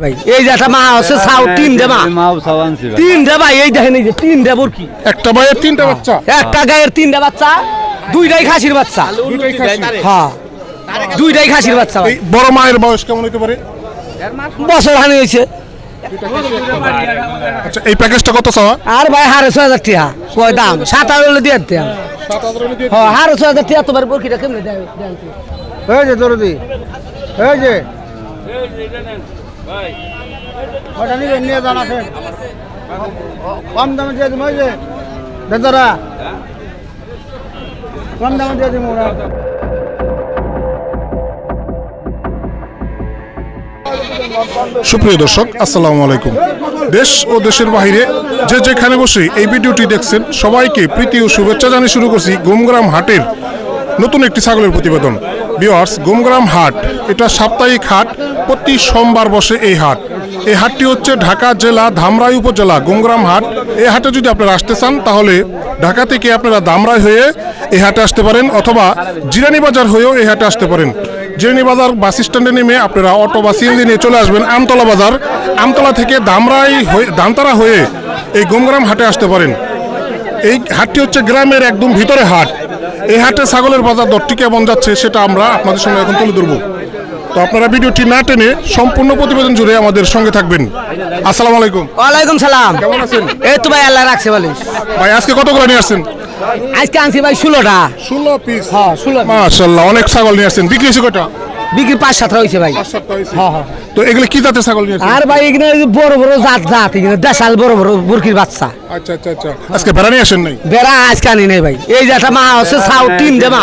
ভাই। এই যে একটা মা আছে সাউ তিন দে মা। তিন দে ভাই এই দেখেন এই যে তিন দে বুরকি একটা ভাইয়ের তিনটা বাচ্চা। একটা গায়ের তিনটা বাচ্চা দুইটাই খাসির বাচ্চা। দুইটাই হ্যাঁ দুইটাই খাসির বাচ্চা বড় মায়ের বয়স কেমন হতে পারে? বছর হানি হয়েছে। আচ্ছা এই প্যাকেজটা কত চাওয়া? আর ভাই হারে ছয় হাজার টিয়া। কয় দাম? সাত হাজার হলে দিয়ে দিতাম হ্যাঁ হারে ছয় হাজার টিয়া তোমার বুরকিটা কেমনে দেয়। এই যে দরদি। এই যে। ওটা নিবেন নিয়ে যান আসেন কম দামে দিয়ে দিব যে বেচারা। কম দামে দিয়ে দিব ওরা। সুপ্রিয় দর্শক আসসালামু আলাইকুম। দেশ ও দেশের বাইরে যে যেখানে বসে এই ভিডিওটি দেখছেন সবাইকে প্রীতি ও শুভেচ্ছা জানিয়ে শুরু করছি গোমগ্রাম হাটের নতুন একটি ছাগলের প্রতিবেদন। বিওয়ার্স গোমগ্রাম হাট, এটা সাপ্তাহিক হাট, প্রতি সোমবার বসে এই হাট। এই হাটটি হচ্ছে ঢাকা জেলা ধামরাই উপজেলা গোমগ্রাম হাট। এই হাটে যদি আপনারা আসতে চান, তাহলে ঢাকা থেকে আপনারা দামরাই হয়ে এই হাটে আসতে পারেন, অথবা জিরানি বাজার হয়েও এই হাটে আসতে পারেন। জিরানি বাজার বাস স্ট্যান্ডে নেমে আপনারা অটো বা সিএনজি নিয়ে চলে আসবেন, আমতলা বাজার। আমতলা থেকে দামরাই হয়ে দামতারা হয়ে এই গোমগ্রাম হাটে আসতে পারেন। এই হাটটি হচ্ছে গ্রামের একদম ভিতরে হাট। এই হাটে ছাগলের বাজার দরটি কেমন যাচ্ছে সেটা আমরা আপনাদের সঙ্গে এখন তুলে ধরবো। তো আপনারা ভিডিওটি না টেনে সম্পূর্ণ প্রতিবেদন জুড়ে আমাদের সঙ্গে থাকবেন। আসসালামু আলাইকুম। ওয়ালাইকুম সালাম। কেমন আছেন? এই তো ভাই আল্লাহ রাখছে ভালো ভাই আজকে কত করে নিয়ে আসছেন? আজকে আনছি ভাই ষোলোটা। ষোলো পিস হ্যাঁ ষোলো মাশাল্লাহ অনেক ছাগল নিয়ে আসছেন। বিক্রি হয়েছে কটা বিক্রি পাঁচ সাতটা হয়েছে ভাই। হ্যাঁ হ্যাঁ। তো এগুলো কি জাতের ছাগল আর ভাই এখানে বড় বড় জাত জাত এখানে দেশাল বড় বড় বুরকির বাচ্চা। আচ্ছা আচ্ছা আচ্ছা। আজকে ভেড়া নিয়ে আসেন নাই? বেড়া আজকে আনি নেই ভাই। এই যে মা আছে সাউ তিন দে মা।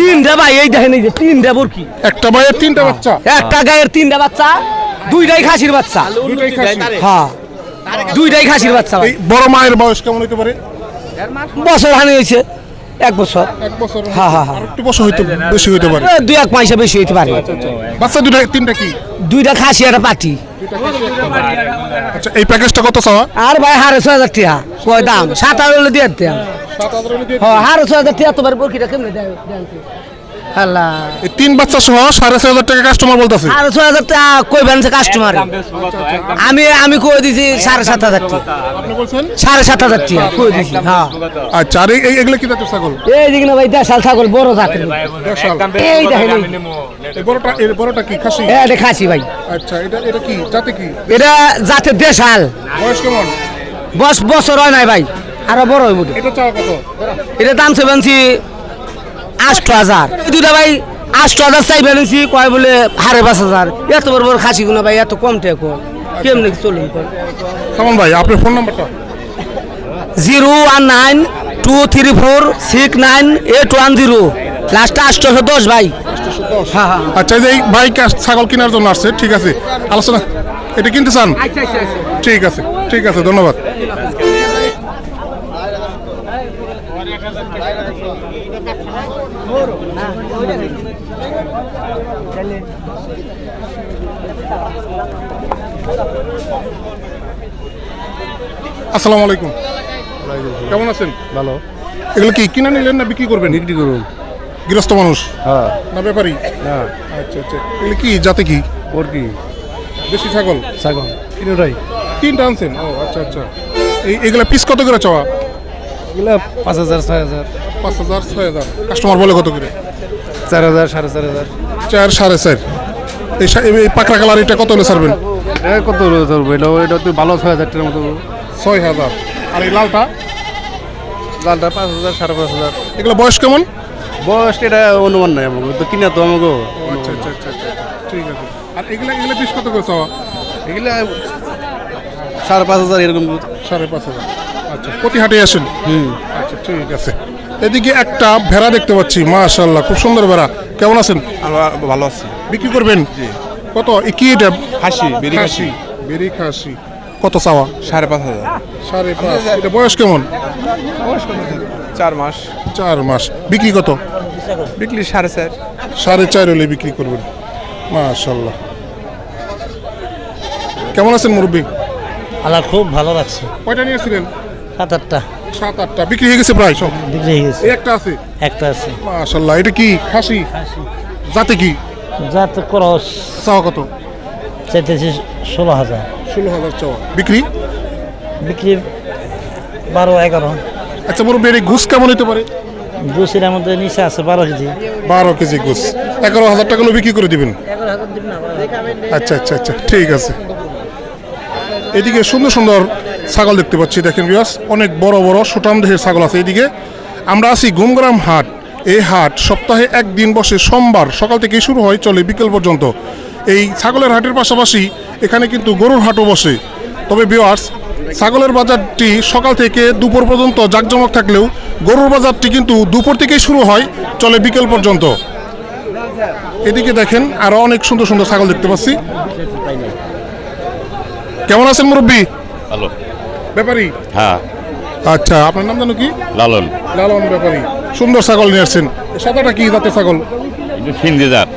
তিন দে ভাই। এই দেখেন এই যে তিন দে বুরকি একটা ভাইয়ের তিনটা বাচ্চা? একটা গায়ের তিনটা বাচ্চা দুইটাই খাসির বাচ্চা। হ্যাঁ। দুইটাই খাসির বাচ্চা ভাই। বড় মায়ের বয়স কেমন হতে পারে? বছর হানি হয়েছে। এক বছর। এক বছর। হ্যাঁ, হ্যাঁ, হ্যাঁ। একটু বছর হইতে বেশি হইতে পারে। দুই এক মাসে বেশি হইতে পারে। বাচ্চা দুটা তিনটা কি? দুইটা খাসি একটা পাটি। আচ্ছা এই প্যাকেজটা কত চাওয়া? আর ভাই হারে ছয় হাজার টিয়া। কয় দাম? সাত হাজার হলে দিয়ে দিতাম হ্যাঁ হারে ছয় হাজার টিয়া তোমার বকিটা কেমনে দেয়। আল্লাহ এই তিন বাচ্চা সহ সাড়ে ছয় হাজার টাকা কাস্টমার বলতেছে। আর ছয় হাজার টাকা কই বেনছে কাস্টমার আমি আমি কই দিছি সাড়ে সাত হাজার টাকা সাড়ে সাত হাজার টাকা কই দিছি হ্যাঁ। আচ্ছা আর এই- এগুলো কি জাতের ছাগল? এই দিকে না ভাই দেশাল ছাগল বড় জাতের। এই দেখেন এই। বড়টা এর বড়টা কি খাসি? এ, এটা খাসি ভাই। আচ্ছা এটা এটা কি জাতে কি? এটা দেশাল। বয়স কেমন? বস বছর হয় নাই ভাই আরও বড় হইব এটা চাওয়া কত? এটা দাম সেভেন্সি আষ্ট হাজার। এই দুটা ভাই আষ্ট হাজার চাই বেলেন্সি কয় বলে হারে পাঁচ হাজার। এত বড় বড় খাসি গুলো ভাই এত কম টেক কেমনি চলুন সামন ভাই আপনার ফোন নাম্বারটা zero one nine two three four six nine eight one zero. লাস্টে আষ্টশো দশ ভাই। হ্যাঁ হ্যাঁ। আচ্ছা এই ভাই ছাগল কেনার জন্য আসছে ঠিক আছে। আলোচনা এটা কিনতে চান? ঠিক আছে ঠিক আছে ধন্যবাদ। আসসালামু আলাইকুম। কেমন আছেন? ভালো। এগুলো কি কিনে নিলেন না বিক্রি করবেন? বিক্রি করুন। গৃহস্থ মানুষ? হ্যাঁ। না ব্যাপারী? না। আচ্ছা আচ্ছা। এগুলো কি যাতে কি? ওর কি? দেশি ছাগল? ছাগল। কিনোটাই। তিনটা আনছেন? ও আচ্ছা আচ্ছা। এই এগুলা পিস কত করে চাওয়া? এগুলো পাঁচ হাজার ছয় হাজার। পাঁচ হাজার ছয় হাজার। কাস্টমার বলে কত করে? চার হাজার সাড়ে চার হাজার। চার সাড়ে চার। এই পাকড়া কালার এটা কত হলে ছাড়বেন? এটা কত ধরবো এটা এটা তো ভালো ছয় হাজার টাকার মতো। ছয় হাজার। আর এই লালটা? লালটা পাঁচ হাজার সাড়ে পাঁচ হাজার। এগুলো বয়স কেমন? বয়স এটা অনুমান নাই আমাকে। তো কিনা তো আমাকে। আচ্ছা আচ্ছা আচ্ছা আচ্ছা। ঠিক আছে। আর এগুলা এগুলো পিস কত করে চাওয়া? এগুলা সাড়ে পাঁচ হাজার এরকম। সাড়ে পাঁচ হাজার। আচ্ছা প্রতি হাটে আসেন? হুম। আচ্ছা ঠিক আছে। এদিকে একটা ভেড়া দেখতে পাচ্ছি মাশাল্লাহ খুব সুন্দর ভেড়া। কেমন আছেন? ভালো আছি। বিক্রি করবেন? কত? কি এটা? খাসি বেরি খাসি। বেরি খাসি। কত চাওয়া? সাড়ে পাঁচ হাজার। সাড়ে পাঁচ। এটা বয়স কেমন? চার মাস। চার মাস। বিক্রি কত? বিক্রি সাড়ে চার। সাড়ে চার হলে বিক্রি করবেন। মাশাল্লাহ কেমন আছেন মুরব্বী? আল্লাহ খুব ভালো লাগছে কয়টা নিয়েছিলেন সাত আটটা। সাত আটটা। বিক্রি হয়ে গেছে প্রায় সব? বিক্রি হয়ে গেছে। একটা আছে? একটা আছে। মাশাল্লাহ এটা কি খাসি? যাতে কি? যাতে করস। চাওয়া কত? চাইতেছি ষোলো হাজার। ষোলো হাজার চাওয়া। বিক্রি? বিক্রি বারো এগারো। আচ্ছা মুরব্বী এই ঘুষ কেমন হতে পারে? জুসির মধ্যে নিচে আছে বারো কেজি। বারো কেজি ঘুষ। এগারো হাজার টাকা বিক্রি করে দিবেন? আচ্ছা আচ্ছা আচ্ছা। ঠিক আছে। এদিকে সুন্দর সুন্দর ছাগল দেখতে পাচ্ছি, দেখেন বিয়াস অনেক বড় বড় সুটাম দেহের ছাগল আছে এদিকে আমরা আছি গুমগ্রাম হাট। এই হাট সপ্তাহে একদিন বসে, সোমবার সকাল থেকে শুরু হয়, চলে বিকেল পর্যন্ত। এই ছাগলের হাটের পাশাপাশি এখানে কিন্তু গরুর হাটও বসে। তবে বিয়ার্স ছাগলের বাজারটি সকাল থেকে দুপুর পর্যন্ত জাঁকজমক থাকলেও গরুর বাজারটি কিন্তু দুপুর থেকেই শুরু হয়, চলে বিকেল পর্যন্ত। এদিকে দেখেন আরও অনেক সুন্দর সুন্দর ছাগল দেখতে পাচ্ছি। কেমন আছেন মুরব্বী? হ্যালো ব্যাপারী? হ্যাঁ। আচ্ছা আপনার নাম জানো কি? লালন। লালন ব্যাপারী। সুন্দর ছাগল নিয়ে আসছেন। সাদাটা কি জাতের ছাগল? সিন্ধি যার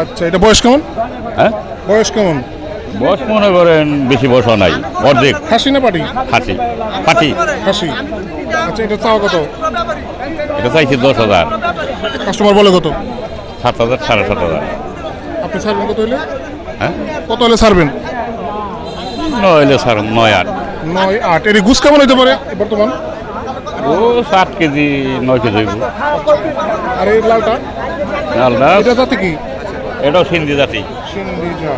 আচ্ছা এটা বয়স কেমন? হ্যাঁ? বয়স কেমন? বয়স মনে করেন বেশি বয়স নাই অর্ধেক। খাসি না পাটি? খাসি। পাটি। খাসি। আচ্ছা এটা চাও কত? এটা চাইছি দশ হাজার। কাস্টমার বলে কত? সাত হাজার সাড়ে সাত হাজার। আপনি ছাড়বেন কত হলে? হ্যাঁ? কত হলে ছাড়বেন? নইলে স্যার নয় আট। নয় আট। এর গুছ কেমন হতে পারে বর্তমান? ও সাত কেজি নয় কেজি হইব। আর এই লালটা? আলাদা এটা জাতি কি? এটাও সিন্ধি জাতি। সিন্ধিজা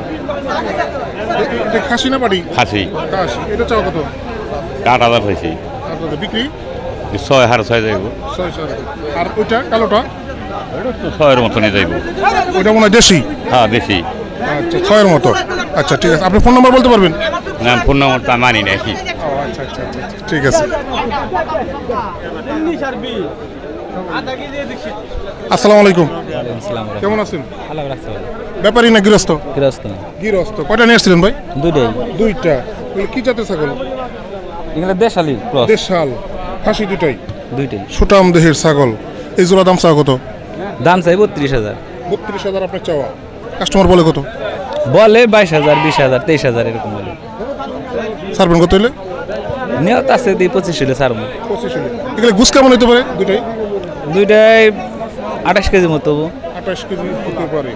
এ- এটা খাসি না পাটি খাসি। খাসি। এটা চাওয়া কত? আট হাজার হয়েছে বিক্রি? ছয় হার ছয় যাইব ছয় ছয় আর ওইটা কালোটা? ছয়ের মতনই যাইব। ওইটা মনে হয় দেশি? হ্যাঁ বেশি আচ্ছা ছয়ের মতো। আচ্ছা ঠিক আছে। আপনি ফোন নাম্বার বলতে পারবেন? না ফোন নম্বরটা মানি আচ্ছা আচ্ছা, ঠিক আছে। আসসালামু আলাইকুম। কেমন আছেন? ব্যাপারী না গৃহস্থ? গৃহস্থ। গৃহস্থ। কয়টা নিয়ে এসেছিলেন ভাই? দুইটাই। দুইটা। কি জাতের ছাগল? এগুলো দেশালি ক্রস। দেশাল। খাসি দুটাই দুইটাই। সুটাম দেহের ছাগল। এই জোড়া দাম চাওয়া কত? দাম চাই বত্রিশ হাজার। বত্রিশ হাজার আপনার চাওয়া। কাস্টমার বলে কত? বলে বাইশ হাজার বিশ হাজার তেইশ হাজার এরকম বলে। ছাড়বেন কত হলে নিয়ত আছে দিই পঁচিশ হলে সার পঁচিশ হলে এগুলো গুছ কেমন হতে পারে? দুটাই দুইটাই আঠাশ কেজি মতো হব। আঠাশ কেজি হতে পারে।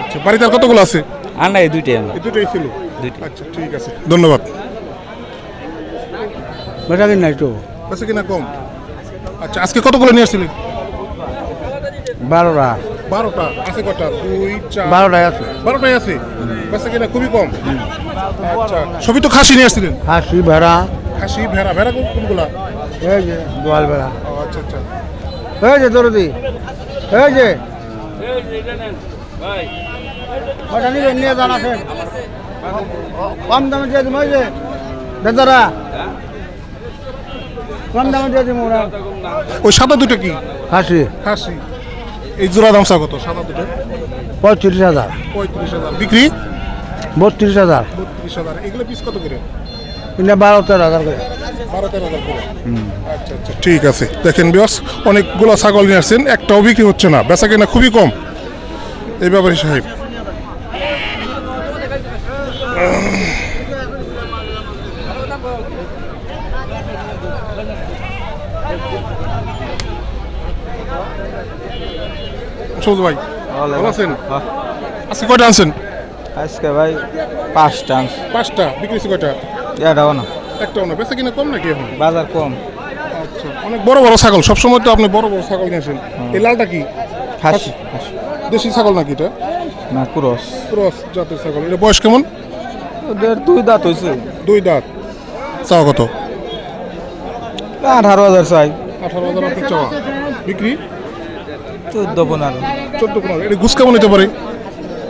আচ্ছা বাড়িতে আর কতগুলো আছে? আর নাই দুইটাই আমার। এই দুটাই ছিল? দুইটাই। আচ্ছা ঠিক আছে। ধন্যবাদ। বেটা কিনা একটু বেশি কিনা কম। আচ্ছা আজকে কতগুলো নিয়ে আসছিলেন? বারোটা। বারোটা আছে কটা দুই চার। বারোটায় আছে। বারোটাই আছে? বেশি কিনা খুবই কম? আচ্ছা সবই তো খাসি নিয়ে আসছিলেন? হাসি ভেড়া। খাসি ভেড়া। ভেড়া কোন- কোনগুলা? এই যে গোয়াল ভেড়া। আচ্ছা আচ্ছা। এই যে দরদি। এই যে। ওটা নিয়ে নিয়ে জানা আছে। কম দামে দিয়ে দিব ওই যে। বেচারা। কম দামে দিয়ে দিব ওরা। ওই সাদা দুটো কি? হাসি খাসি। এই জোড়া দাম কত? সাদা দুটো পঁয়ত্রিশ হাজার। পঁয়ত্রিশ হাজার। বিক্রি? বত্রিশ হাজার। বত্রিশ হাজার। এগুলো পিস কত করে? কিনা বারো তেরো হাজার করে। বারো তেরো হাজার করে। আচ্ছা আচ্ছা। ঠিক আছে। দেখেন বিয়াস অনেকগুলো ছাগল নিয়ে আসছেন একটাও বিক্রি হচ্ছে না। বেচা কেনা খুবই কম। এই ব্যাপারে সাহেব। সবুজ ভাই ভালো আছেন? আজকে কয়টা আনছেন? আজকে ভাই পাঁচটা পাঁচটা বিক্রি কয়টা? এটাও না। একটাও না বেচা কিনা কম নাকি এখন? বাজার কম। আচ্ছা অনেক বড় বড় ছাগল সবসময় তো আপনি বড় বড় ছাগল নিয়ে আসেন এই লালটা কি? খাসি। দেশি ছাগল নাকি এটা? না ক্রস। ক্রস জাতের ছাগল এটা বয়স কেমন? ওদের দুই দাঁত হয়েছে। দুই দাঁত। চাওয়া কত? আঠারো হাজার চাই। আঠারো হাজার আপনি চাওয়া। বিক্রি? চোদ্দ পনেরো। চোদ্দ পনেরো। এটা ঘুষ কেমন নিতে পারে?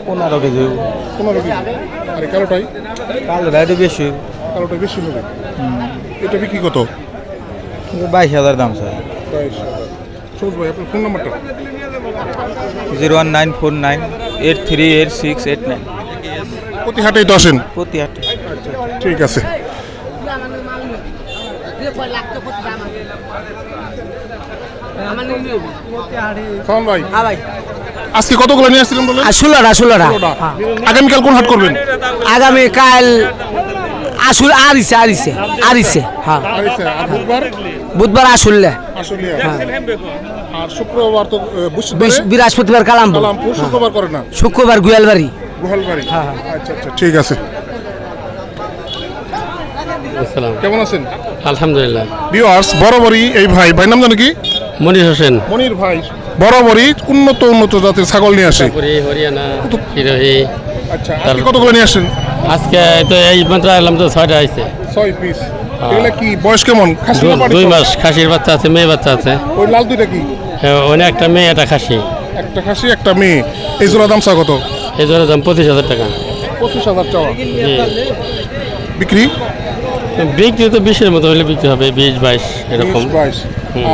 পনেরো কেজি। পনেরো কেজি। আর কালোটাই? কালো একটু বেশি। কালোটা বেশি হবে? এটা বিক্রি কত? বাইশ হাজার দাম চাই বাইশ সবুজ ভাই আপনার ফোন নাম্বারটা? Zero one nine four nine eight three eight six eight nine. প্রতি হাটেই তো আসেন? প্রতি হাটে। ঠিক আছে। ভাই হ্যাঁ ভাই। আজকে কতগুলো নিয়ে আসছিলেন বলেন আর ষোলোটা ষোলোটা। ষোলোটা। আগামীকাল কোন হাট করবেন? আগামী কাল আসুল আরিছে আরিছে আরিছে হ্যাঁ। বুধবার? বুধবার আসুল্লে আর শুক্রবার তো বৃহস্পতিবার? কালামপুর। কালামপুর শুক্রবার করে না? শুক্রবার গুয়ালবাড়ি। হ্যাঁ, হ্যাঁ। আচ্ছা আচ্ছা ঠিক আছে। কেমন আছেন? আলহামদুলিল্লাহ। ভিউয়ার্স বরাবরই এই ভাই। ভাই নাম জানো কি? মনির হোসেন। মনির ভাই। বরাবরই উন্নত উন্নত জাতের ছাগল নিয়ে আসে। হরিয়ানা হিরোহি। আচ্ছা কতগুলো নিয়ে আসেন? আজকে তো এই মাত্র এলাম তো ছয়টা আসছে ছয় পিস এগুলা কি বয়স কেমন? দুই মাস খাসির বাচ্চা আছে মেয়ে বাচ্চা আছে। ওই লাল দুইটা কি? অনেক একটা মেয়ে একটা খাসি। একটা খাসি একটা মেয়ে। এই জোড়া দাম চা কত? এই জন্য দাম পঁচিশ হাজার টাকা। পঁচিশ হাজার বিক্রি? বিক্রি তো বিশের মতো হলে বিক্রি হবে বিশ বাইশ এরকম। বাইশ।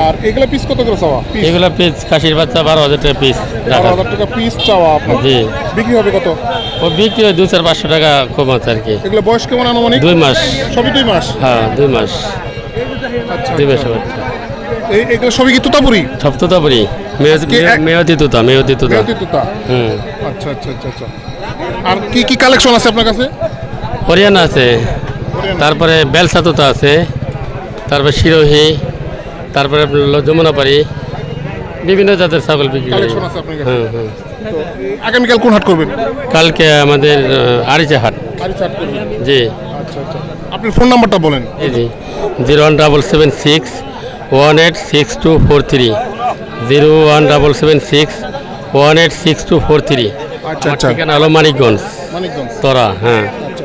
আর এগুলা পিস কত করে চাওয়া? এগুলা পিস খাসির বাচ্চা বারো হাজার টাকা পিস বারো হাজার টাকা পিস চাওয়া আপনার। জি। বিক্রি হবে কত? ও বিক্রি হয় দু চার পাঁচশো টাকা কম আছে আর কি। এগুলো বয়স কেমন আনুমানিক? দুই মাস। সবই দুই মাস? হ্যাঁ দুই মাস। আচ্ছা দুই আচ্ছা। বাচ্চা। এগুলো সবই কি তুতাপুরি? সব তোতাপুরি। তোতা তুতা। হুম। আচ্ছা আচ্ছা আচ্ছা আচ্ছা। আর কি কি কালেকশন আছে আপনার কাছে? হরিয়ানা আছে। তারপরে বেলসা তোতা আছে তারপরে শিরোহি তারপরে যমুনাপাড়ি বিভিন্ন জাতের ছাগল বিক্রি করি। হুম হুম আগামীকাল কোন হাট করবেন? কালকে আমাদের আরিচা হাট। জি। আচ্ছা আচ্ছা। আপনি ফোন নাম্বারটা বলেন। জি zero one double seven six one eight six two four three. Zero one double seven six one eight six two four three. আচ্ছা আচ্ছা। হলো মানিকগঞ্জ। মানিকগঞ্জ। তোরা হ্যাঁ।